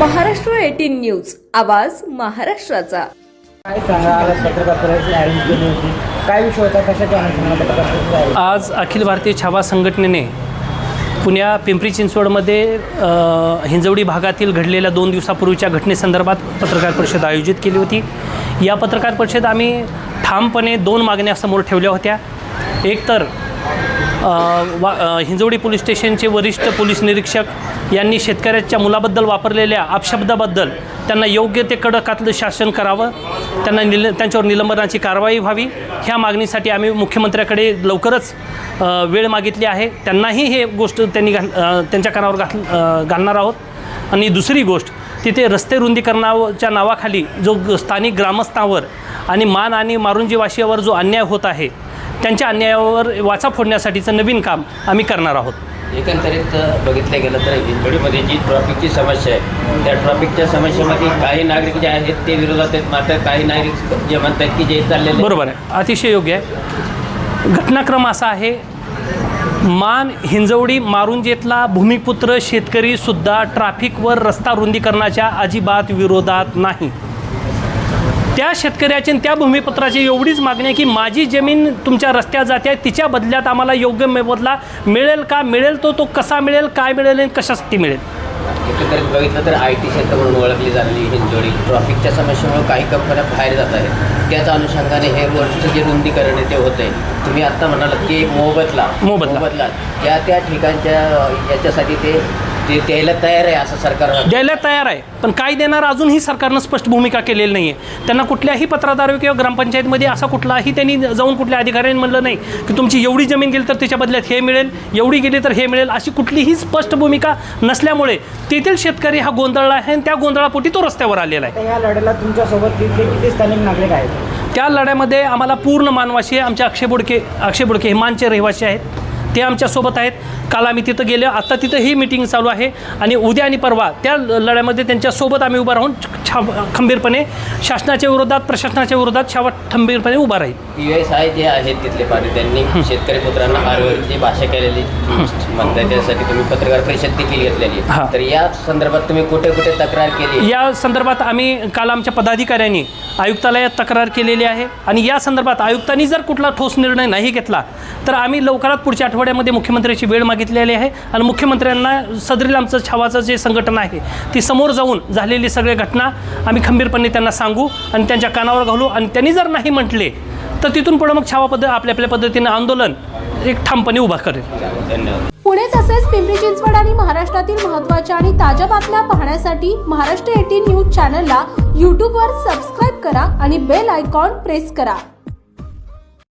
News. आवाज महाराष्ट्राचा. काय सांगा आज पत्रकार परिषद अरेंज केली होती. काय विषय होता? कशाच्या अनुषंगाने पत्रकार परिषद आयोजित आज अखिल भारतीय छावा संघटनेने पुण्या पिंपरी चिंचवडमध्ये अ, हिंजवडी भागातील घडलेल्या दोन दिवसापूर्वीच्या घटनेसंदर्भात पत्रकार परिषद आयोजित केली होती. या पत्रकार परिषद आम्ही ठामपणे दोन मागण्या समोर ठेवल्या होत्या. एक तर अ, वा हिंजवडी पोलीस स्टेशनचे वरिष्ठ पोलीस निरीक्षक यांनी शेतकऱ्याच्या मुलाबद्दल वापरलेल्या अपशब्दाबद्दल त्यांना योग्य ते कडकातलं शासन करावं त्यांना निल त्यांच्यावर निलंबनाची कारवाई व्हावी ह्या मागणीसाठी आम्ही मुख्यमंत्र्याकडे लवकरच वेळ मागितली आहे. त्यांनाही हे गोष्ट त्यांनी घाल त्यांच्या कानावर घाल घालणार आहोत. आणि दुसरी गोष्ट तिथे रस्ते रुंदीकरणाच्या नावाखाली जो स्थानिक ग्रामस्थावर आणि मान आणि मारुंजी वाशियावर जो अन्याय होत आहे त्यांच्या अन्यायावर वाचा फोडण्यासाठीचं नवीन काम आम्ही करणार आहोत. एकंदरीत बघितलं गेलं तर हिंजवडीमध्ये जी ट्रॉफिकची समस्या आहे त्या ट्रॉफिकच्या समस्येमध्ये काही नागरिक जे आहेत ते विरोधात आहेत. मात्र काही नागरिक जे म्हणतात की जे चाललेले बरोबर आहे. अतिशय योग्य आहे. घटनाक्रम असा आहे मान हिंजवडी मारुंजेतला भूमिपुत्र शेतकरीसुद्धा ट्रॅफिकवर रस्ता रुंदीकरणाच्या अजिबात विरोधात नाही. त्या शेतकऱ्याची त्या भूमिपत्राची एवढीच मागणी आहे की माझी जमीन तुमच्या रस्त्यात जाते आहे तिच्या बदल्यात आम्हाला योग्य मोबदला मिळेल का? मिळेल तो तो कसा मिळेल काय मिळेल आणि कशासाठी मिळेल? एकंदरीत बघितलं तर आय टी क्षेत्र म्हणून ओळखली झालेली हिंजवडी ट्रॉफिकच्या समस्येमुळे काही कंपन्या बाहेर जात आहेत. त्याच अनुषंगाने हे रोडचं जे रुंदीकरण आहे ते होत आहे तुम्ही आत्ता म्हणालात की मोबदला. मोबदला. त्या त्या ठिकाणच्या याच्यासाठी ते ते द्यायला तयार आहे असं सरकार द्यायला तयार आहे. पण काय देणार अजूनही सरकारनं स्पष्ट भूमिका केलेली नाही आहे त्यांना कुठल्याही पत्राद्वारे किंवा ग्रामपंचायतमध्ये असा कुठलाही त्यांनी जाऊन कुठल्या अधिकाऱ्यांनी म्हणलं नाही की तुमची एवढी जमीन गेली तर त्याच्या बदल्यात हे मिळेल एवढी गेली तर हे मिळेल अशी कुठलीही स्पष्ट भूमिका नसल्यामुळे तेथील शेतकरी हा गोंधळला आहे आणि त्या गोंधळापोटी तो रस्त्यावर आलेला आहे. या लढ्याला तुमच्यासोबत तिथले किती स्थानिक नागरिक आहेत? त्या लढ्यामध्ये आम्हाला पूर्ण मानवाशी आमचे अक्षय बुडके अक्षय बुडके हे मानचे रहिवासी आहेत. ते आमच्यासोबत आहेत. काल आम्ही तिथं गेलो. आता तिथं ही मिटिंग चालू आहे. आणि उद्या आणि परवा त्या लढ्यामध्ये त्यांच्यासोबत आम्ही उभा राहून छा खंबीरपणे शासनाच्या विरोधात प्रशासनाच्या विरोधात छावा खंबीरपणे उभा राहील. पी एस आय जे आहेत तिथले पाटील त्यांनी शेतकरी पुत्रांना आरवरची भाषा केलेली. म्हणतात त्यासाठी तुम्ही पत्रकार परिषद देखील घेतलेली. तर या संदर्भात तुम्ही कुठे कुठे तक्रार केली? या संदर्भात आम्ही काल आमच्या पदाधिकाऱ्यांनी आयुक्तालयात तक्रार केलेली आहे. आणि या संदर्भात आयुक्तांनी जर कुठला ठोस निर्णय नाही घेतला तर आम्ही लवकरात पुढच्या आठवड्यामध्ये मुख्यमंत्र्याची वेळ मागितलेली आहे आणि मुख्यमंत्र्यांना सदरील आमचं छावाचं जे संघटन आहे ती समोर जाऊन झालेली सगळ्या घटना आम्ही खंबीरपणे त्यांना सांगू आणि त्यांच्या कानावर घालू आणि त्यांनी जर नाही म्हटले तर तिथून पुढं मग छावा पद्धत आपल्या आपल्या पद्धतीने आंदोलन एक ठामपणे उभा करेल. पुणे तसेच पिंपरी चिंचवड आणि महाराष्ट्रातील महत्त्वाच्या आणि ताज्या बातम्या पाहण्यासाठी महाराष्ट्र एटीन न्यूज चॅनलला यूट्यूबवर सबस्क्राईब करा आणि बेल आयकॉन प्रेस करा.